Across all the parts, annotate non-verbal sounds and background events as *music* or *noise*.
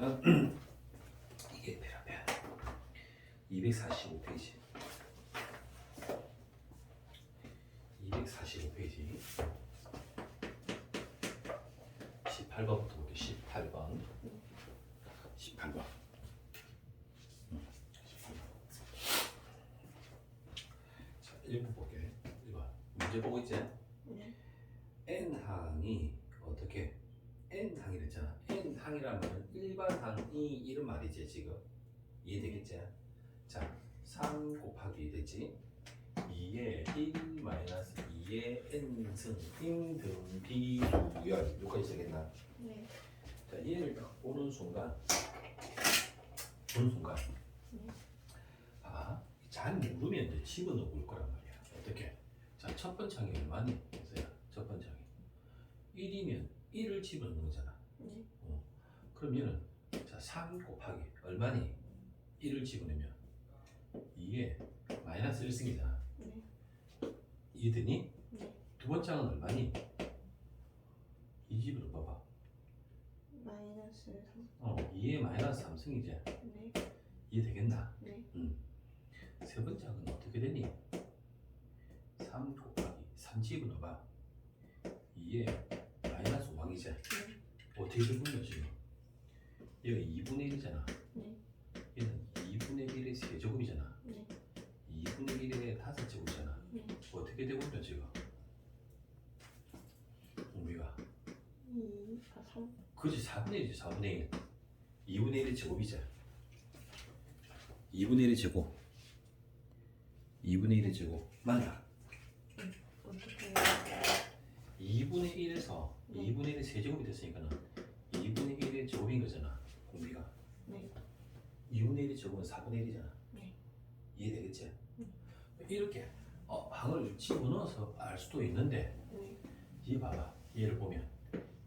*clears throat* 이게 페라페 245페이지. 245페이지. 18번부터 볼게요 18번 18번 음, 18번 자 1번 볼게 1번 문제 보고 있지? 네. N항이 어떻게 N항이 됐잖아 N항이란 말은 일반 항이 이런 말이지 지금 이해되겠지? 자, 3 곱하기 되지 2에 1 마이너스 2의 N승 임등 비수열 여기까지 되겠나? 네. 자, 얘를 딱 보는 순간 보는 순간 네. 봐봐 잘 모르면 이제 집어넣어 볼 거란 말이야 어떻게? 자, 첫 번째 항이 얼마니? 첫 번째 항이 1이면 1을 집어넣는 거잖아 네. 그럼 얘는 자, 3 곱하기 얼마니? 1을 집어넣으면 2에 마이너스 1승이잖아 네. 이해되니? 네. 두 번째 항은 얼마니? 이 집으로 봐봐 마이너스 3. 어, 2에 마이너스 3승이지 네. 이해되겠나? 네. 세 번째 항은 어떻게 되니? 3 곱하기 3 집어넣어봐 2에 마이너스 5항이지 네. 어떻게 된 거야 지금? 얘가 2분의 1이잖아 네. 얘는 2분의 1의 세제곱이잖아 네. 2분의 1의 다섯 제곱이잖아 네. 어떻게 되고 있냐 지금? 우리가 2, 아 3. 그지 4분의 1이지 4분의 1 2분의 1의 제곱이지 2분의 1의 제곱 2분의 1의 제곱? 어떻게 2분의 1에서 네. 2분의 1의 세제곱이 됐으니까 는 2분의 1의 제곱인 거잖아 공비가 네. 2분의 1의 제곱은 4분의 1이잖아 네. 이해되겠지? 네. 이렇게 어, 항을 집어넣어서 알 수도 있는데 네. 이 봐봐 얘를 보면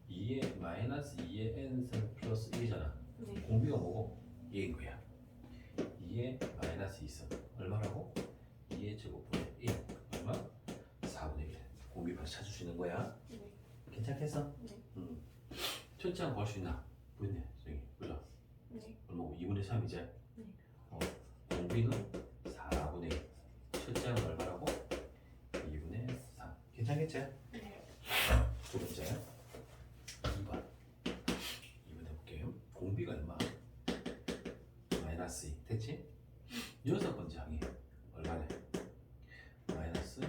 2의 마이너스 2의 n승 플러스 1이잖아 네. 공비가 뭐고? 얘인 거야 2의 마이너스 2승 얼마라고? 2의 제곱분의 1 얼마? 4분의 1 공비 바로 찾을 수 있는 거야 네. 괜찮겠어? 네. 응 첫째 한번 볼수 있나? 보이네 저기 보자 네. 얼마고? 2 분의 3이지? 네. 어, 공비는 4분의 1 첫째 항은 얼마라고? 2분의 3 괜찮겠지? 네. 두 번째 2번 2번 해볼게요 공비가 얼마? 마이너스 2 됐지? 여섯 번째 항이 얼마래? 마이너스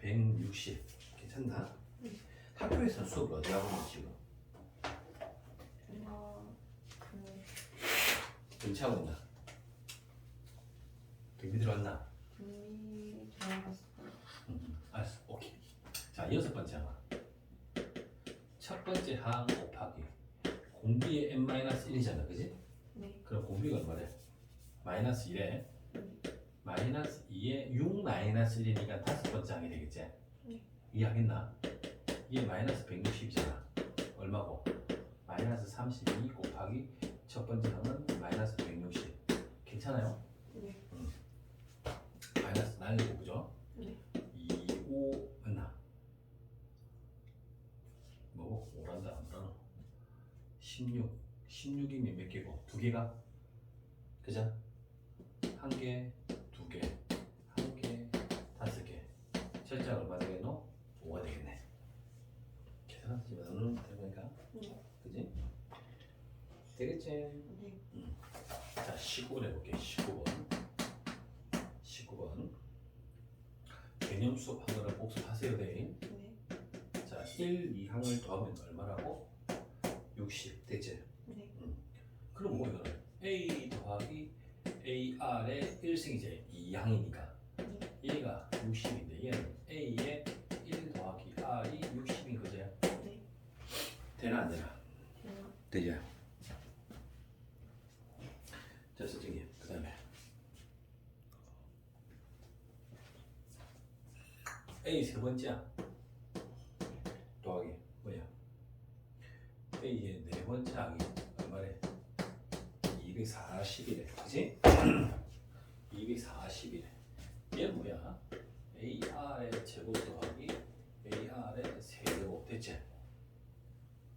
160 괜찮나? 네. 학교에서 수업을 어디 하고 있는 지금? 어, 그, 있나? 경비 들어왔나? 준비 들어갔어요. 음, 알았어 오케이 자 여섯 번째 항. 첫 번째 항 곱하기 공비의 n-1이잖아 그지? 네. 그럼 공비가 얼마래? 마이너스 1에 네. 마이너스 2에 6 마이너스 1이니까 다섯 번째 항이 되겠지? 네. 이해하겠나? 이게 마이너스 160이잖아 얼마고? 마이너스 32 곱하기 첫 번째 항은 마이너스 160 괜찮아요? 네. 마이너스 날리고 그죠? 네. 2, 5 맞나? 뭐 오란다 안 오라노 16 16이면 몇 개고? 두 개가? 그죠? 네. 자, 19번 해볼게. 19번. 19번. 개념 수업 하느라 복습하세요, 네. 네. 자, 1, 2항을 더하면 얼마라고? 60. 됐지? 네. 그럼 뭐 이거는? A 더하기 AR의 1승이제 2항이니까. 네. 얘가 60인데 얘는 A의 1 더하기 R이 60인 거지? 네. 되나 안 되나? 네. 되죠. 자, 선생님, 그 다음에 A 세 번째야. 더하기 뭐야? A의 네 번째 항이 얼마래? 240이래, 그지? *clears throat* 240이래. 얘 뭐야? AR의 제곱 더하기 AR의 세제곱 됐지?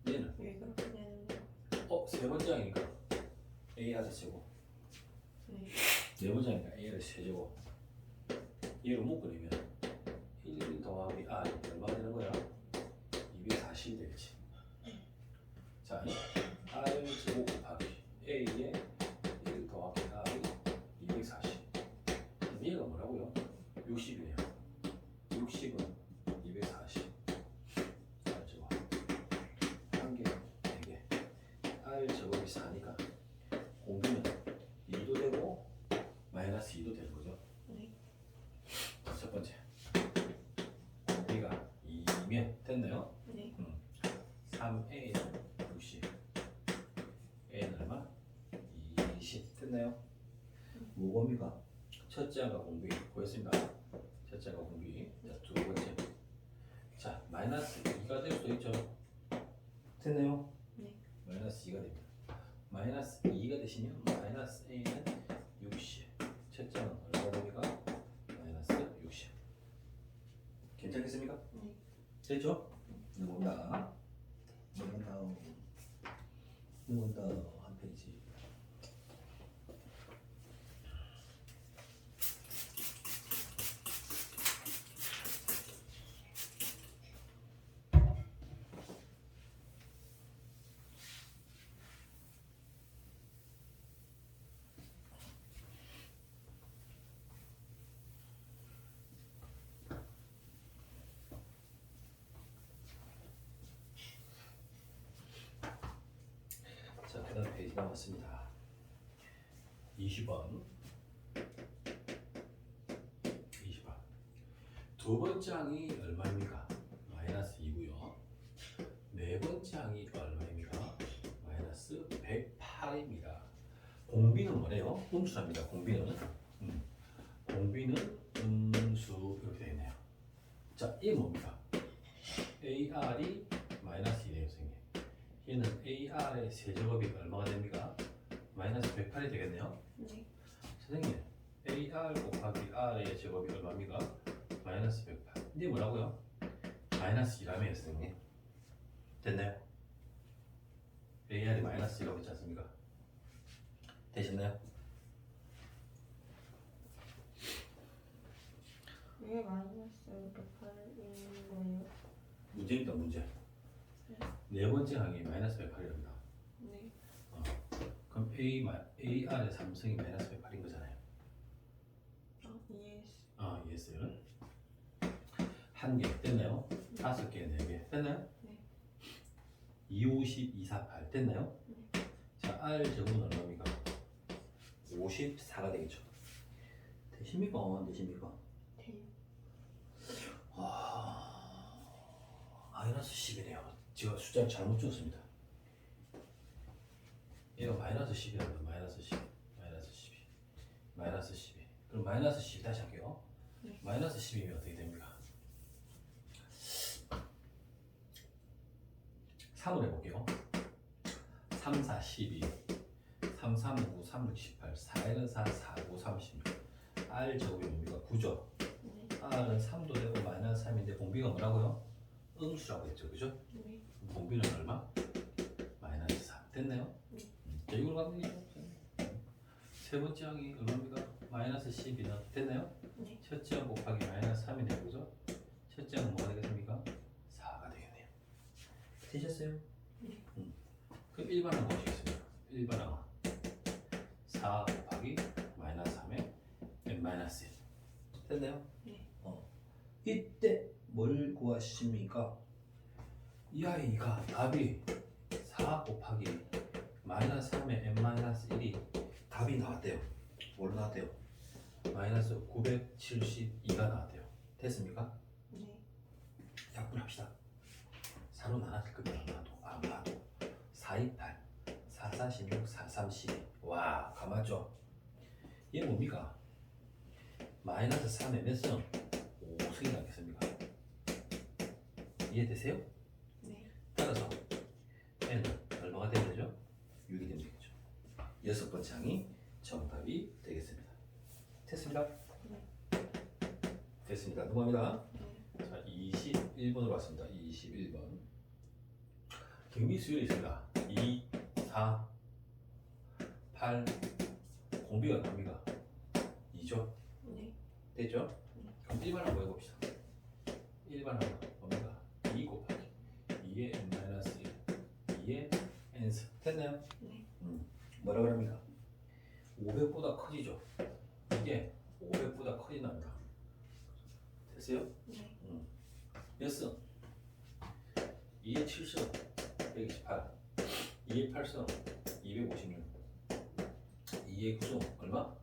얘는 왜 그렇게 되는데? 어, 세 번째 항이니까 AR 세제곱 네. 네 번째니까 AR 세제곱 얘로 묶으려 됐나요? 네. 3A 60 A는 얼마? 20 됐나요? 무공비가 첫째가 공비 보였습니다. 첫째가 공비 자 두 번째 자 마이너스 2가 될 수도 있죠. 됐나요? 네. 마이너스 2가 됩니다. 마이너스 2가 되시면 마이너스 A는 60 첫째는 얼마 됩니까? 마이너스 60 괜찮겠습니까? 네. 됐죠? 넘어온다? 넘어온다? 넘어온다 한 페이지 자, 남았습니다. 20번. 20번. 두 번째 항이 얼마입니까? 마이너스 2고요. 네 번째 항이 얼마입니까? 마이너스 108입니다. 공비는 뭐래요? 음수랍니다. 공비는. 음. 공비는 음수 이렇게 되어 있네요. 자, 이게 뭡니까? AR이 마이너스 2네요, 얘는 AR의 세제곱이 얼마가 됩니까? 마이너스 108이 되겠네요. 네. 선생님, AR 곱하기 R의 제곱이 얼마입니까? 마이너스 108. 이게 뭐라고요? 마이너스 2라며요, 선생님. 됐나요? AR이 마이너스 2라고 했지 않습니까? 되셨나요? 왜 마이너스 108인 거예요? 문제입니다, 문제. 네 번째 항이 마이너스 108이랍니다. 네. 그럼 A, 마- AR의 삼성이 마이너스 108인 거잖아요. 아, 이해했어. 아, 이해했어요? 한개 됐나요? 다섯 개, 네 개 됐나요? 네. 2, 50, 2, 4, 8 됐나요? 자, R 제곱은 얼마입니까? 54가 되겠죠. 되십니까? 안 되십니까? 네. 와, 마이너스 10이네요. 제가 숫자를 잘못 줬습니다. 얘가 마이너스 10이랍니다. 마이너스 10, 마이너스 12, 마이너스 12. 그럼 마이너스 10 다시 할게요. 네. 마이너스 10이면 어떻게 됩니까? 3을 해볼게요. 3, 4, 12, 3, 3, 9, 3, 6, 18, 4에는 4, 4, 9, 36. R 제곱이 뭡니까? 9죠. 네. R은 3도 되고 마이너스 3인데 공비가 뭐라고요? 음수라고 했죠, 그죠? 네. 공비는 얼마? 마이너스 3 됐나요? 네. 음, 자, 이걸 가면. 세 번째 항이 얼마입니까? 마이너스 12는 됐나요? 네. 첫째 항 곱하기 마이너스 3이네요, 그죠? 첫째 항은 뭐가 되겠습니까? 4가 되겠네요. 되셨어요? 네. 음. 그럼 일반항 보시겠습니다. 일반항 4 곱하기 마이너스 3에 n 마이너스 1 됐나요? 네. 어. 이때 뭘 구하십니까? 이 아이가 답이 4 곱하기 마이너스 3에 n 마이너스 1이 답이 나왔대요. 뭘로 나왔대요? 마이너스 972가 나왔대요. 됐습니까? 네. 약분합시다. 4로 나눠질 겁니다. 아마도 아마도 428 446 432와 가만죠. 얘 뭡니까? 마이너스 3의 몇 승? 5승이 나겠습니까? 이해되세요? 네. 따라서 n은 얼마가 되면 되죠? 6이 되면 되겠죠. 여섯 번째 항이 정답이 되겠습니다. 됐습니다. 네. 됐습니다. 넘어갑니다. 네. 자, 21번으로 왔습니다. 21번. 경미 수열이 있습니다. 2, 4, 8, 8 공비가 납니까? 2죠? 네. 됐죠? 그럼 1번 한번 해봅시다 1번 한번 뭡니까? 2 곱하기 2의 n 마이너스 1 2의 n스 됐나요? 네. 음. 뭐라 그럽니까? 500보다 커지죠? 이게 500보다 커진답니다 됐어요? 네. 몇 승? 2의 7승 128 2의 8승 256 2의 9승 얼마?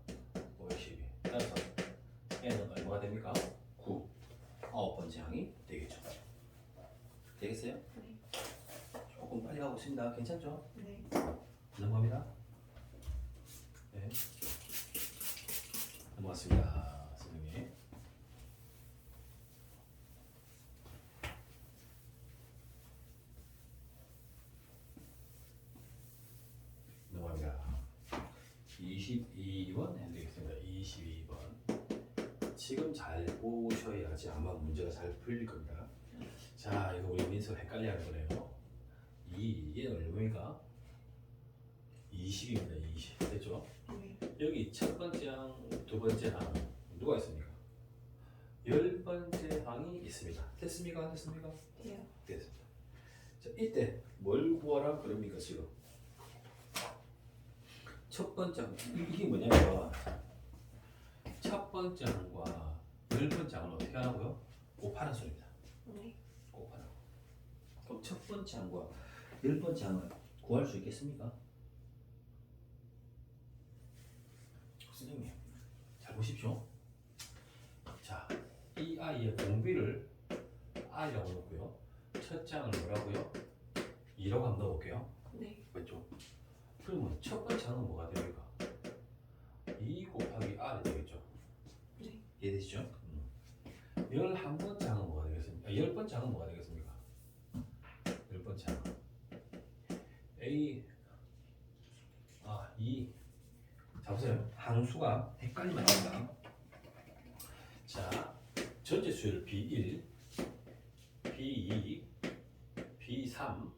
512 따라서 n은 얼마가 됩니까? 9 아홉 번째 항이 되겠죠 되겠어요? 있습니다. 괜찮죠? 네. 넘어갑니다. 네. 넘어갔습니다. 선생님. 넘어갑니다. 22번 해드리겠습니다. 22번. 지금 잘 보셔야지. 아마 문제가 잘 풀릴 겁니다. 자 이거 우리 민수가 헷갈려 하는 거네요 이 이게 얼마입니까? 20입니다 20 됐죠? 네. 여기 첫 번째 항, 두 번째 항 누가 있습니까? 열 번째 항이 있습니다. 됐습니까? 안 됐습니까? 돼요. 됐습니다. 자, 이때 뭘 구하라 그럽니까 지금? 첫 번째 항 이- 이게 뭐냐면 첫 번째 항과 열 번째 항은 어떻게 하라고요? 곱하는 소리입니다. 네. 곱하라고. 그럼 첫 번째 항과 열 번째 항을 구할 수 있겠습니까? 선생님, 잘 보십시오. 자, 이 아이의 공비를 i라고 넣고요. 첫 장을 뭐라고요? 2라고 한번 넣어볼게요. 네. 맞죠? 그러면 첫 번째 항은 뭐가 됩니까? 2 곱하기 r이 되겠죠? 네. 이해되시죠? 음. 11번째 항은 뭐가 되겠습니까? 아, 10번째 항은 뭐가 되겠습니까? 10번째 항 A 아, 2 자 보세요. 항수가 헷갈리면 안 됩니다. 자, 전체 수열 B1, B2, B3,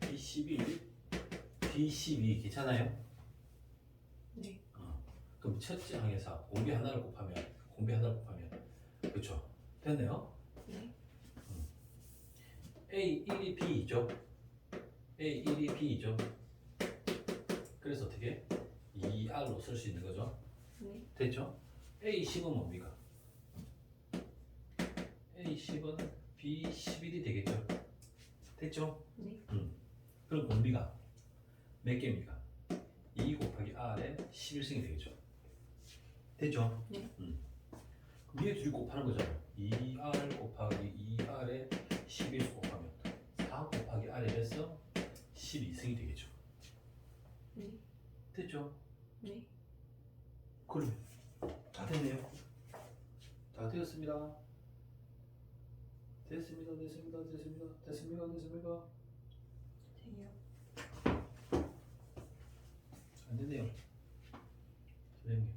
B11, B12 괜찮아요? 네. 어. 그럼 첫째 항에서 공비 하나를 곱하면 공비 하나를 곱하면 그렇죠? 됐네요. 네. A 1이 B이죠. A 1이 B이죠. 그래서 어떻게 2R로 쓸 수 있는 거죠? 네. 됐죠? A 10은 뭡니까? A 10은 B 11이 되겠죠? 됐죠? 네. 그럼 공비가 몇 개입니까? 2 곱하기 R에 11승이 되겠죠? 됐죠? 네. 음. 위에 둘이 곱하는 거잖아요. 2R 곱하기 2R에 11수 곱하면 4 곱하기 R에 해서 12승이 되겠죠? 네. 됐죠? 네. 그러면 다 됐네요. 다 되었습니다. 됐습니다. 됐습니다. 됐습니다. 됐습니까? 됐습니까? 돼요. 안 되네요. 선생님.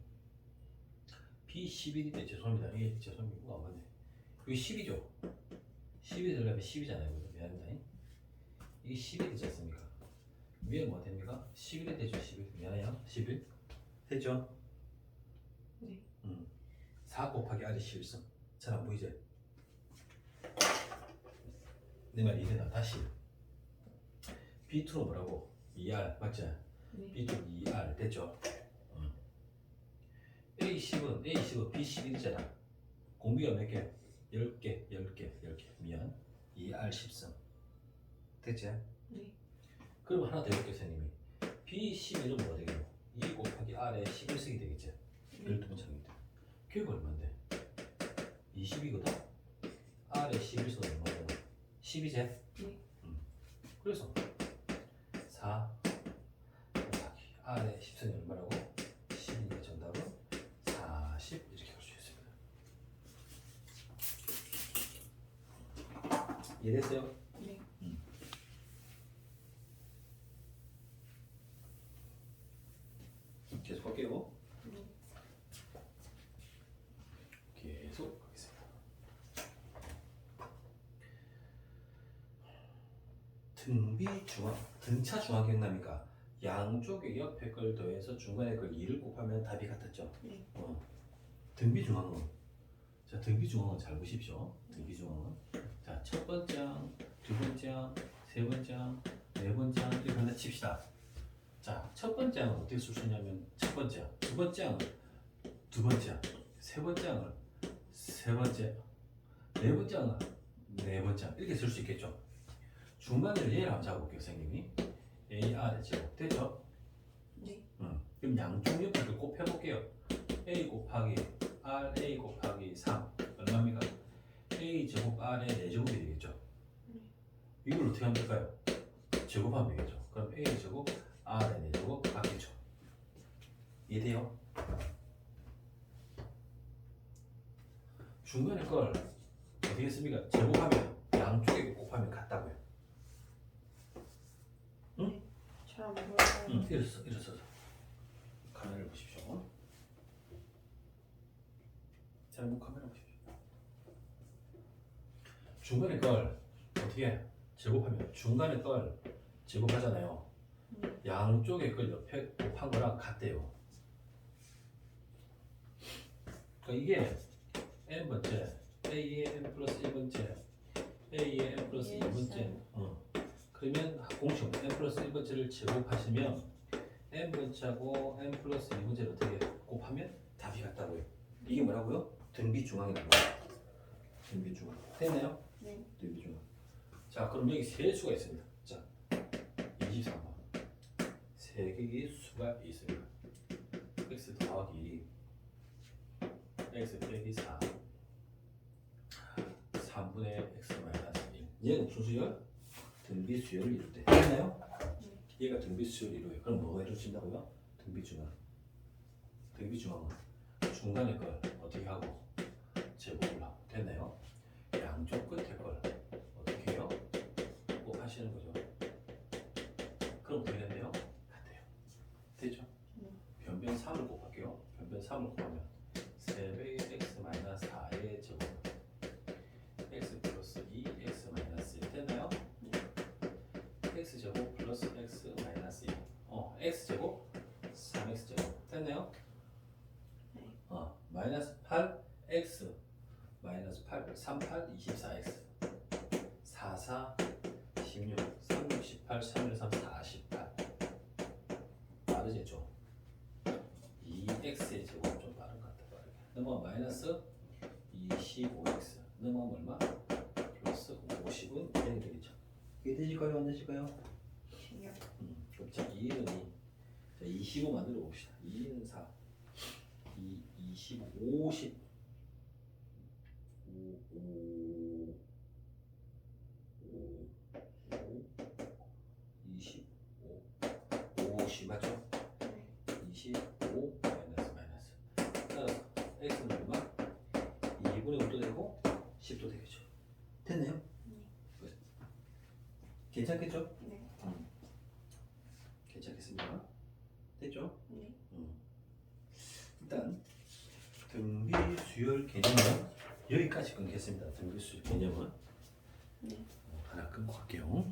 B11인데 죄송합니다. 이게 죄송합니다. 이거 안 맞네. 이게 10이죠? 10이 되려면 10이잖아요. 그죠? 미안합니다. 이게 10이 되지 않습니까? 위에 뭐 됩니까? 11이 되죠. 11. 미안해요. 11. 됐죠? 네. 음. 4 곱하기 R이 11성. 잘안 보이지? 내 말이 이래나 다시. B2는 뭐라고? 2R 맞지? 네. B2 2R 됐죠? 음. A10은 A10은 B11이잖아. 공비가 몇 개? 10개, 10개, 10개. 미안. 2R 10성. 됐지? 네. 그럼 하나 더 해볼게요, 선생님이. B11은 뭐가 되겠노? 2 곱하기 R에 11승이 되겠지? 네. 12번째인데. 교육 얼마인데? 20이거든? R에 11승은 얼마잖아? 10이지? 네. 음. 그래서 4 곱하기 R의 10승이 얼마라고? 10이니까 정답은 40 이렇게 할수 있습니다. 이해됐어요? 네. 계속 할게요. 네. 계속 하겠습니다. 등비 중앙 등차 중앙 기억납니까? 양쪽의 옆에 걸 더해서 중간에 걸 2를 곱하면 답이 같았죠? 네. 어. 등비 중앙은 자 등비 중앙은 잘 보십시오. 등비 중앙은 자첫 번째 항, 두 번째 항, 세 번째 항, 네 번째 항 이렇게 하나 칩시다. 자첫 번째 항은 어떻게 쓸수 있냐면 첫 번째 항, 두 번째 항은 두 번째 항, 세 번째 항을 세 번째, 네 번째 항은 네 번째 항 이렇게 쓸 수 있겠죠. 중간에 얘를 한번 잡아볼게요, 선생님이. A, R의 제곱 되죠? 네. 음, 그럼 양쪽 옆을 곱해볼게요. A 곱하기 R, A 곱하기 3 얼마입니까? A 제곱 R의 4제곱이 되겠죠? 네. 이걸 어떻게 하면 될까요? 제곱하면 되겠죠. 그럼 A 제곱 R의 4제곱 같겠죠? 이해돼요? 중간에 걸 어떻게 했습니까? 제곱하면 양쪽에 곱하면 같다고요. 잘안 보여요. 응, 일어서, 일어서. 카메라를 보십시오. 잘못 카메라 보십시오. 중간에 걸 어떻게 해? 제곱하면 중간에 걸 제곱하잖아요. 네. 양쪽에 걸 옆에 곱한 거랑 같대요. 그러니까 이게 n 번째, a의 n 플러스 1 번째, a의 n 플러스 예, 2번째. 네. 어. 그러면 공식 n 플러스 1 번째를 제곱하시면 n 번째하고 n 플러스 2번째를 어떻게 곱하면 답이 같다고요. 이게 뭐라고요? 등비 중앙이라고. 등비 중앙. 됐나요? 네. 등비 중앙. 자, 그럼 여기 세 수가 있습니다. 자, 23번. 세 개의 수가 있습니다. x 더하기 x 빼기 4 3분의 x 마이너스 1 얘는 무슨 수열? 등비 수열을 이룰 때 됐나요? 얘가 등비 수열을 이루어요 그럼 뭐가 이루어진다고요? 등비 중앙 등비 중앙은 중간에 걸 어떻게 하고 제곱을 하고 됐나요? 양쪽 끝에 걸 어떻게 해요? 곱하시는 거죠 그럼 된대요? 같아요 되죠? 네. 변변 3을 곱할게요 변변 3을 곱하면 됐나요? 2, 25 50 5 5 5 5 25 50 맞죠? 네. 25 마이너스 마이너스 따라서 x는 얼마? 2분의 5도 되고 10도 되겠죠 됐네요? 네. 끝. 괜찮겠죠? 네. 괜찮겠습니까? 됐죠? 네. 일단 등비 수열 개념은 등비 수열 개념은? 네. 어, 하나 끊고 갈게요